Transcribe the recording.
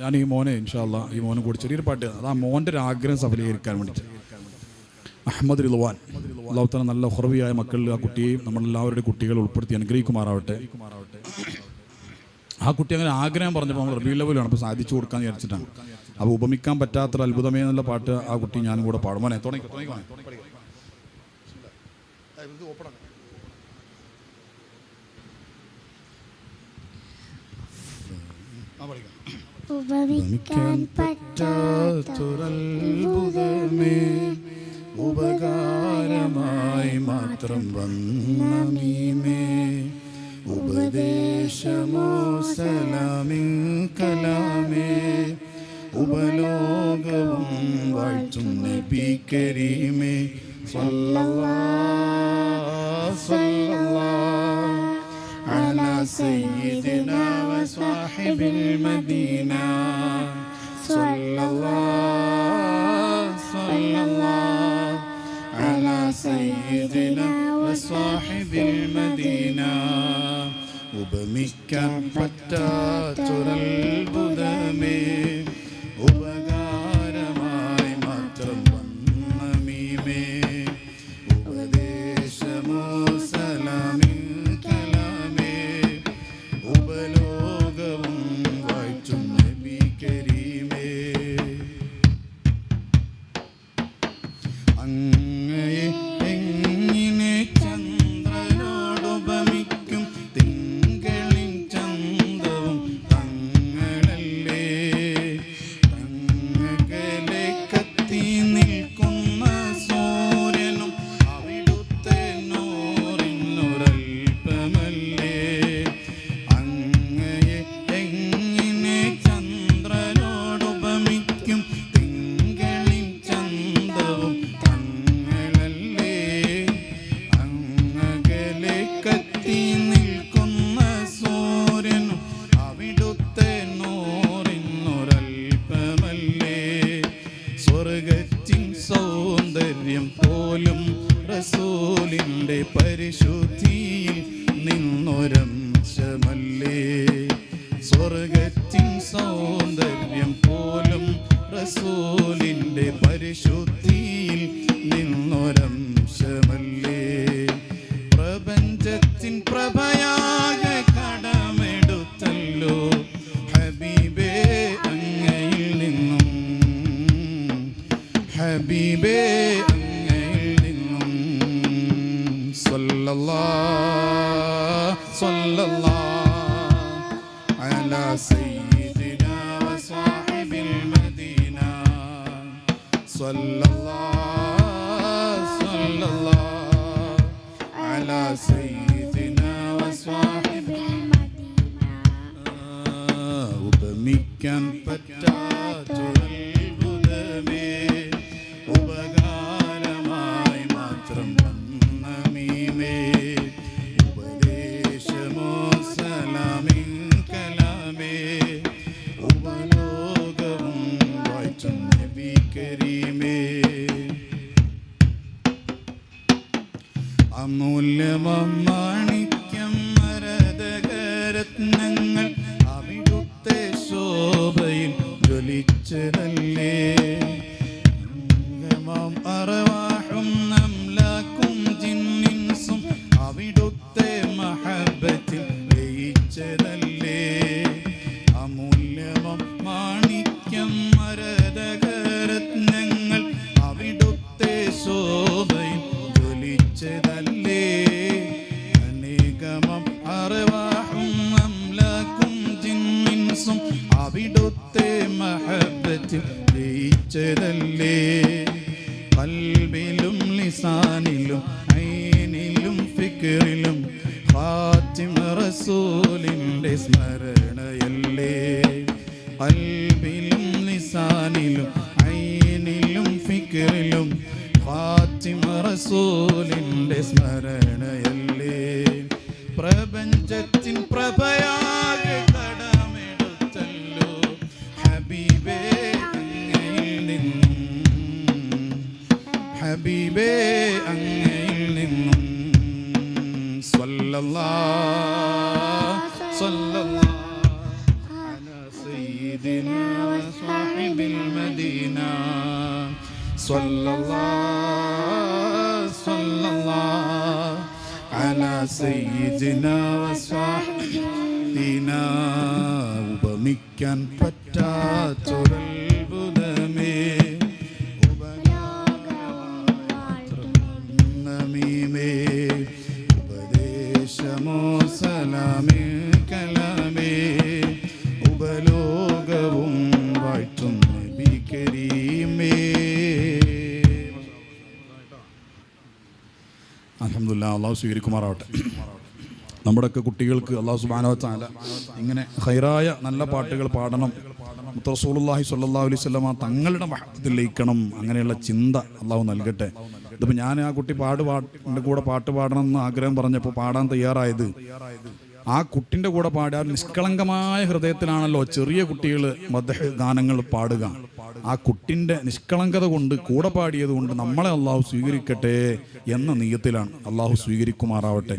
ഞാൻ ഈ മോനെ ഇൻഷാല്ല ഈ മോനെ കൂടി ചെറിയൊരു പാട്ട് അത് ആ മോന്റെ ഒരു ആഗ്രഹം സഫലീകരിക്കാൻ വേണ്ടിയിട്ട്. അഹമ്മദ് റിൽവാൻ അള്ളാഹുത്താല നല്ല ഹുറവിയായ മക്കളിൽ ആ കുട്ടിയെയും നമ്മളെല്ലാവരുടെ കുട്ടികൾ ഉൾപ്പെടുത്തി അനുഗ്രഹിക്കുമാറാവട്ടെ. ആ കുട്ടി അങ്ങനെ ആഗ്രഹം പറഞ്ഞപ്പോൾ നമ്മൾ റിവ്യൂ ലെവലാണ് അപ്പോൾ സാധിച്ചു കൊടുക്കാൻ വിചാരിച്ചിട്ടാണ്. അപ്പോൾ ഉപമിക്കാൻ പറ്റാത്തൊരു അത്ഭുതമേ എന്നുള്ള പാട്ട് ആ കുട്ടി ഞാനും കൂടെ പാടും. മോനെ തുടങ്ങി തുടങ്ങി. ഉപമിക്കാൻ പറ്റാത്തൊരത്ഭുതമേ ഉപകാരമായി മാത്രം വന്ന ഉപദേശമോ സലാമി കലാമേ ഉപലോകവും വാഴ്ത്തും നബി കരീമേ സ്വല്ലവാ സല്ലല്ലാ അലാ സയ്യിദിനാ وصاحب المدينة صلى الله صلى الله على سيدنا وصاحب المدينة ഉപമിക്കാൻ പറ്റാത്തൊരത്ഭുതമേ സ്വർഗത്തിൻ സൗന്ദര്യം പോലും റസൂലിന്റെ പരിശുദ്ധിയിൽ നിന്നൊരംശമല്ലേ? സ്വർഗത്തിൻ സൗന്ദര്യം പോലും റസൂലിന്റെ സല്ലല്ലാഹ് സല്ലല്ലാഹ് അലാ സയ്യിദിനാ വസ്വാഹിബിൽ മദീന സല്ലല്ലാഹ് ജ്വലിച്ചതല്ലേ അവിടുത്തെ മഹബത്തിൽ ലയിച്ചതല്ലേ? കൽബിലും ലിസാനിലും ഐനിലും ഫിക്കറിലും ഫാത്തിമ റസൂലിന്റെ സ്മരണയല്ലേ? കൽബിലും ലിസാനിലും ഐനിലും ഫിക്കറിലും ഫാത്തിമ റസൂലിന്റെ സ്മരണയല്ലേ? പ്രപഞ്ചത്തിൻ പ്രഭയാകെ ഹബീബേ അങ്ങയിൽ നിന്നും സ്വല്ലല്ലാഹ് സ്വല്ലല്ലാഹ് അലാ സയ്യിദി سيدنا وصاحب المدينة صلى الله صلى الله على سيدنا وصاحبنا ഉപമിക്കാൻ പറ്റാത്തൊരത്ഭുതമേ അലഹമില്ല അള്ളാഹു സ്വീകരിക്കുമാറാവട്ടെ. നമ്മുടെയൊക്കെ കുട്ടികൾക്ക് അള്ളാഹു സുബാനവത്താല ഇങ്ങനെ ഹൈറായ നല്ല പാട്ടുകൾ പാടണം. മുത്തറസൂലുല്ലാഹി സല്ലാ അലൈഹി സ്വലമ തങ്ങളുടെ മഹത്വത്തിൽ ലയിക്കണം അങ്ങനെയുള്ള ചിന്ത അള്ളാഹു നൽകട്ടെ. ഇതിപ്പോൾ ഞാൻ ആ കുട്ടി പാട് പാട്ടിന്റെ കൂടെ പാട്ട് പാടണം എന്ന് ആഗ്രഹം പറഞ്ഞപ്പോൾ പാടാൻ തയ്യാറായത് ആ കുട്ടിന്റെ കൂടെ പാടുക. നിഷ്കളങ്കമായ ഹൃദയത്തിലാണല്ലോ ചെറിയ കുട്ടികൾ മദ്ഹ ഗാനങ്ങൾ പാടുക. ആ കുട്ടിന്റെ നിഷ്കളങ്കത കൊണ്ട് കൂടെ പാടിയത് കൊണ്ട് നമ്മളെ അള്ളാഹു സ്വീകരിക്കട്ടെ എന്ന നീയത്തിലാണ്. അള്ളാഹു സ്വീകരിക്കുമാറാവട്ടെ.